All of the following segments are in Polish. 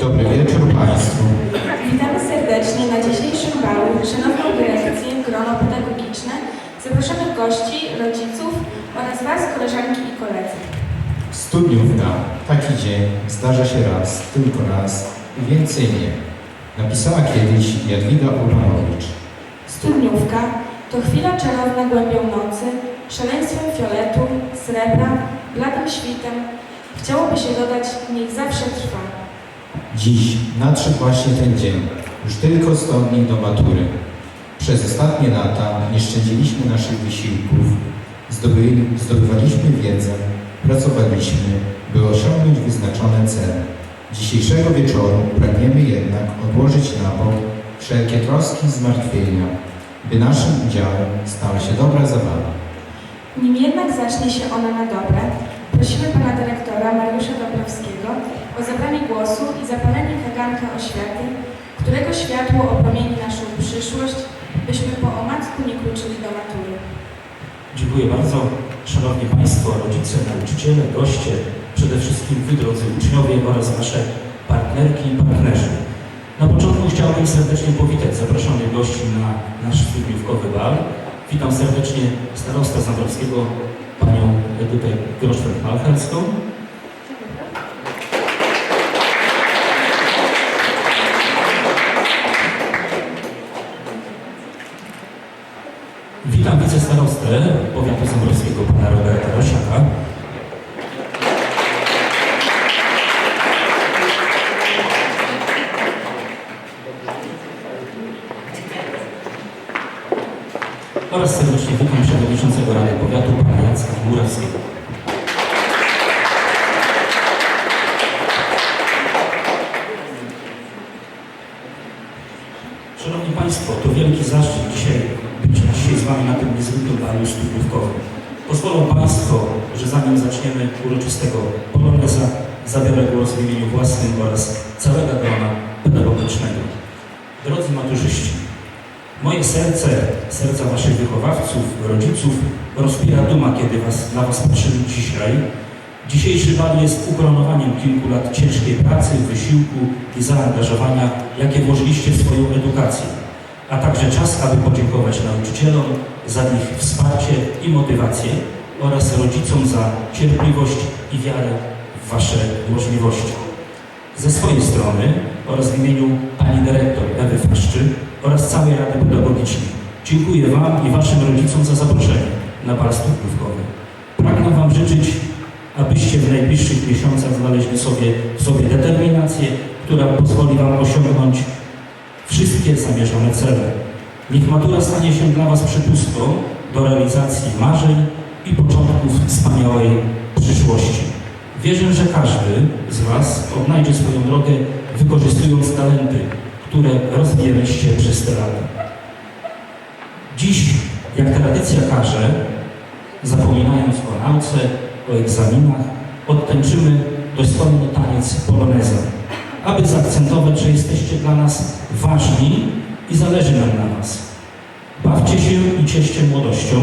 Dobry wieczór Państwu. Witamy serdecznie na dzisiejszym balu Szanowną Dyrekcję, grono pedagogiczne, zaproszonych gości, rodziców oraz Was, koleżanki i koledzy. Studniówka. Taki dzień zdarza się raz, tylko raz i więcej nie. Napisała kiedyś Jadwiga Urbanowicz. Studniówka to chwila czarowna głębią nocy, szaleństwem fioletu, srebra, bladym świtem. Chciałoby się dodać, niech zawsze trwa. Dziś nadszedł właśnie ten dzień. Już tylko 100 dni do matury. Przez ostatnie lata nie szczędziliśmy naszych wysiłków. Zdobywaliśmy wiedzę, pracowaliśmy, by osiągnąć wyznaczone cele. Dzisiejszego wieczoru pragniemy jednak odłożyć na bok wszelkie troski i zmartwienia, by naszym udziałem stała się dobra zabawa. Nim jednak zacznie się ona na dobre, prosimy Pana Dyrektora Mariusza Dąbrowskiego o zabranie głosu i zapalenie kaganka oświaty, którego światło opromieni naszą przyszłość, byśmy po omacku nie kluczyli do matury. Dziękuję bardzo. Szanowni Państwo, rodzice, nauczyciele, goście, przede wszystkim Wy, drodzy uczniowie oraz Wasze partnerki i partnerzy. Na początku chciałbym serdecznie powitać zapraszanych gości na nasz studniówkowy bal. Witam serdecznie starosta Zambrowskiego, panią Edytę Groszwek-Malcherską. Witam wicestarostę powiatu zambrowskiego, pana Roberta Rosiaka. Oraz serdecznie witam przewodniczącego Rady Powiatu, pana Jacka Murawskiego. Szanowni Państwo, to wielki zaszczyt dzisiaj być dzisiaj z Wami na tym niezwykłym balu studniówkowym. Pozwolą Państwo, że zanim zaczniemy uroczystego poloneza, zabiorę głos w imieniu własnym oraz całego grona pedagogicznego. Drodzy maturzyści, moje serce, serca Waszych wychowawców, rodziców rozpiera duma, kiedy was, na Was patrzymy dzisiaj. Dzisiejszy bal jest ukoronowaniem kilku lat ciężkiej pracy, wysiłku i zaangażowania, jakie włożyliście w swoją edukację, a także czas, aby podziękować nauczycielom za ich wsparcie i motywację oraz rodzicom za cierpliwość i wiarę w Wasze możliwości. Ze swojej strony oraz w imieniu Pani Dyrektor Ewy Faszczy oraz całej Rady Pedagogicznej dziękuję Wam i Waszym rodzicom za zaproszenie na bal studniówkowy. Pragnę Wam życzyć, abyście w najbliższych miesiącach znaleźli sobie sobie determinację, która pozwoli Wam osiągnąć wszystkie zamierzone cele. Niech matura stanie się dla Was przepustką do realizacji marzeń i początków wspaniałej przyszłości. Wierzę, że każdy z Was odnajdzie swoją drogę, wykorzystując talenty, które rozwijaliście przez te lata. Dziś, jak tradycja każe, zapominając o nauce, o egzaminach, odtańczymy dostojny taniec poloneza, aby zaakcentować, że jesteście dla nas ważni i zależy nam na Was. Bawcie się i cieszcie młodością,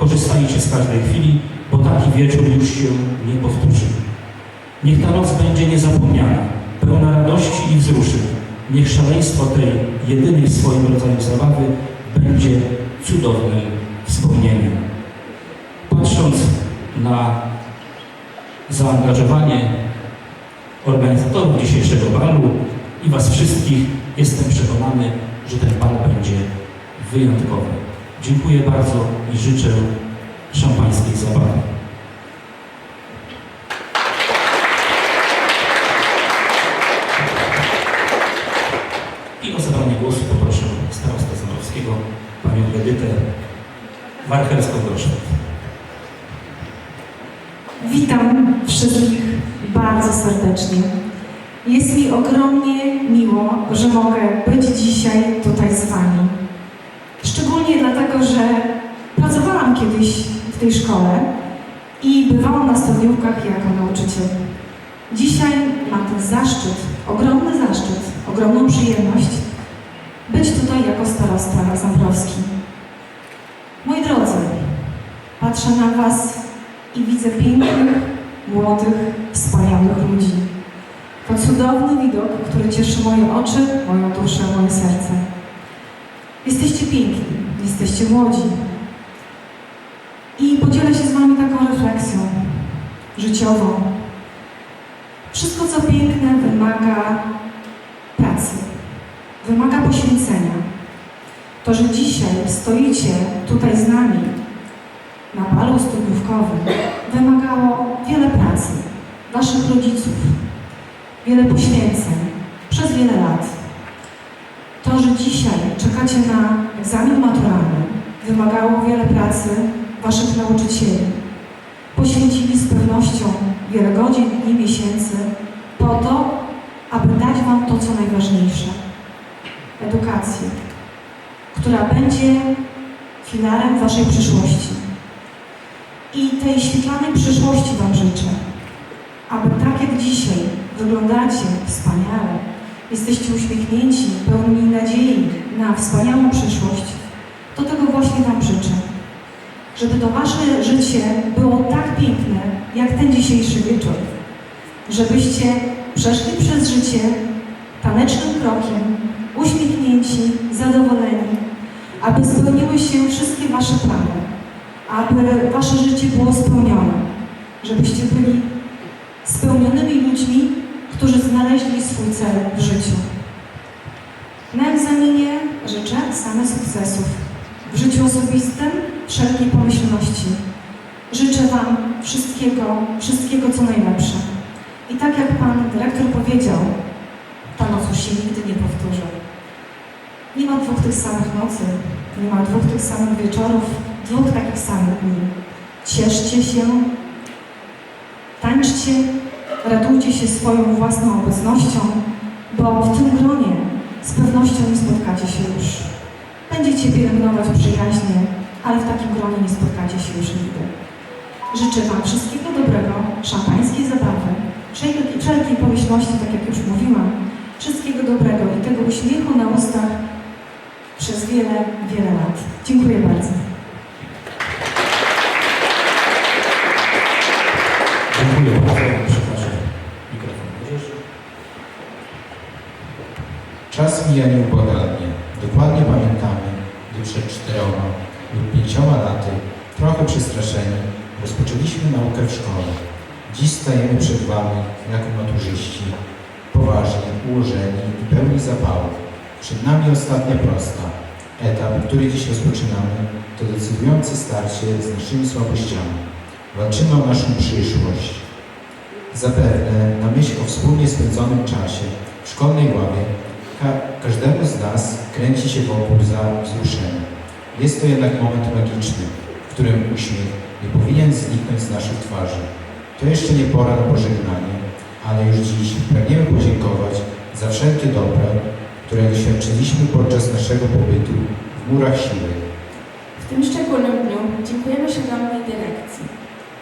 korzystajcie z każdej chwili, bo taki wieczór już się nie powtórzy. Niech ta noc będzie niezapomniana, pełna radości i wzruszeń. Niech szaleństwo tej jedynej w swoim rodzaju zabawy będzie cudownym wspomnieniem. Patrząc na zaangażowanie organizatorów dzisiejszego balu i Was wszystkich, jestem przekonany, że ten bal będzie wyjątkowy. Dziękuję bardzo i życzę szampańskiej zabawy. I o zabranie głosu poproszę starostę Zamorowskiego, panią Edytę Warcherską-Groszek. Witam wszystkich bardzo serdecznie. Jest mi ogromnie miło, że mogę być dzisiaj tutaj z Wami. Szczególnie dlatego, że pracowałam kiedyś w tej szkole i bywałam na studniówkach jako nauczyciel. Dzisiaj mam ten zaszczyt, ogromny zaszczyt, ogromną przyjemność być tutaj jako starosta Zambrowski. Moi drodzy, patrzę na Was i widzę pięknych, młodych, wspaniałych ludzi. To cudowny widok, który cieszy moje oczy, moją duszę, moje serce. Jesteście piękni, jesteście młodzi. Podzielę się z Wami taką refleksją życiową. Wszystko, co piękne, wymaga pracy, wymaga poświęcenia. To, że dzisiaj stoicie tutaj z nami na balu studniówkowym, wymagało wiele pracy Waszych rodziców, wiele poświęceń przez wiele lat. To, że dzisiaj czekacie na egzamin maturalny, wymagało wiele pracy Waszych nauczycieli. Poświęcili z pewnością wiele godzin, dni, miesięcy po to, aby dać Wam to, co najważniejsze edukację, która będzie filarem Waszej przyszłości. I tej świetlanej przyszłości Wam życzę, aby tak jak dzisiaj wyglądacie wspaniale, jesteście uśmiechnięci, pełni nadziei na wspaniałą przyszłość, to tego właśnie Wam życzę. Żeby to Wasze życie było tak piękne, jak ten dzisiejszy wieczór. Żebyście przeszli przez życie tanecznym krokiem, uśmiechnięci, zadowoleni, aby spełniły się wszystkie Wasze plany, aby Wasze życie było spełnione, żebyście byli spełnionymi ludźmi, którzy znaleźli swój cel w życiu. Na egzaminie życzę same sukcesów. W życiu osobistym wszelkiej pomyślności. Życzę Wam wszystkiego, wszystkiego co najlepsze. I tak jak Pan dyrektor powiedział, ta noc już się nigdy nie powtórzy. Nie ma dwóch tych samych nocy, nie ma dwóch tych samych wieczorów, dwóch takich samych dni. Cieszcie się, tańczcie, radujcie się swoją własną obecnością, bo w tym gronie z pewnością nie spotkacie się już. Będziecie pielęgnować przyjaźnie, ale w takim gronie nie spotkacie się już nigdy. Życzę Wam wszystkiego dobrego, szampańskiej zabawy, wszelkiej, pomyślności, tak jak już mówiłam, wszystkiego dobrego i tego uśmiechu na ustach przez wiele, wiele lat. Dziękuję bardzo. Dziękuję bardzo. Przekażę mikrofon. Czas mija nieubłaganie. Dokładnie pamiętamy, gdy przed czteroma lub pięcioma laty, trochę przestraszeni, rozpoczęliśmy naukę w szkole. Dziś stajemy przed Wami jako maturzyści, poważni, ułożeni i pełni zapału. Przed nami ostatnia prosta. Etap, który dziś rozpoczynamy, to decydujące starcie z naszymi słabościami. Walczymy o naszą przyszłość. Zapewne na myśl o wspólnie spędzonym czasie w szkolnej ławie Ka- każdemu z nas kręci się wokół za wzruszeniem. Jest to jednak moment magiczny, w którym uśmiech nie powinien zniknąć z naszych twarzy. To jeszcze nie pora na pożegnanie, ale już dziś pragniemy podziękować za wszelkie dobra, które doświadczyliśmy podczas naszego pobytu w murach siły. W tym szczególnym dniu dziękujemy szanownej dyrekcji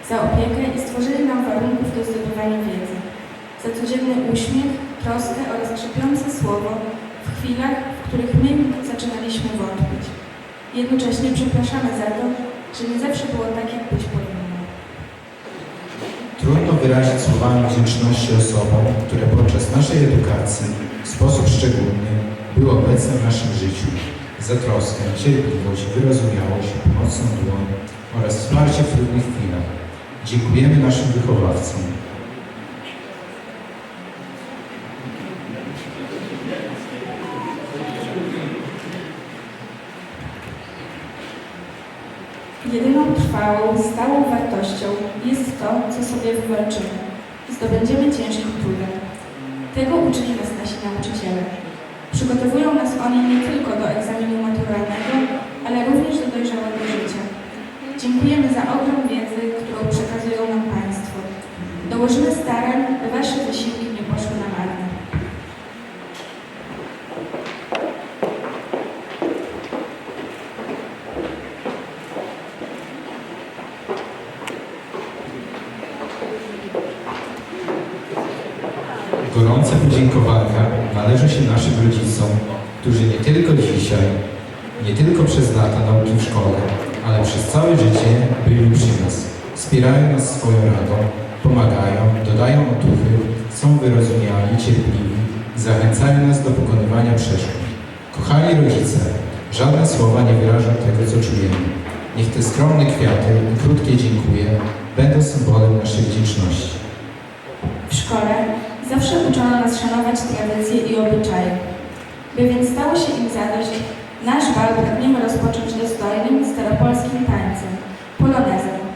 za opiekę i stworzenie nam warunków do zdobywania wiedzy, za codzienny uśmiech, troskę oraz krzepiące słowo w chwilach, w których my zaczynaliśmy wątpić. Jednocześnie przepraszamy za to, że nie zawsze było tak, jak być powinno. Trudno wyrazić słowami wdzięczności osobom, które podczas naszej edukacji w sposób szczególny były obecne w naszym życiu za troskę, cierpliwość, wyrozumiałość, pomocną dłoń oraz wsparcie w trudnych chwilach. Dziękujemy naszym wychowawcom. Trwałą, stałą wartością jest to, co sobie wywalczymy. Zdobędziemy ciężkim trudem. Tego uczyli nas nasi nauczyciele. Przygotowują nas oni nie tylko do egzaminu maturalnego, ale również do dojrzałego życia. Dziękujemy za ogrom wiedzy, którą przekazują nam Państwo. Dołożymy starań, Wasze wysiłki nie poszły na marne. Gorące podziękowania należą się naszym rodzicom, którzy nie tylko dzisiaj, nie tylko przez lata nauki w szkole, ale przez całe życie byli przy nas. Wspierają nas swoją radą, pomagają, dodają otuchy, są wyrozumiali, zachęcają nas do pokonywania przeszkód. Kochani rodzice, żadne słowa nie wyrażą tego, co czujemy. Niech te skromne kwiaty i krótkie dziękuję będą symbolem naszej wdzięczności. W szkole Zawsze uczono nas szanować tradycje i obyczaje. By więc stało się im zadość, nasz bal pragniemy rozpocząć dostojnym, staropolskim tańcem, polonezem.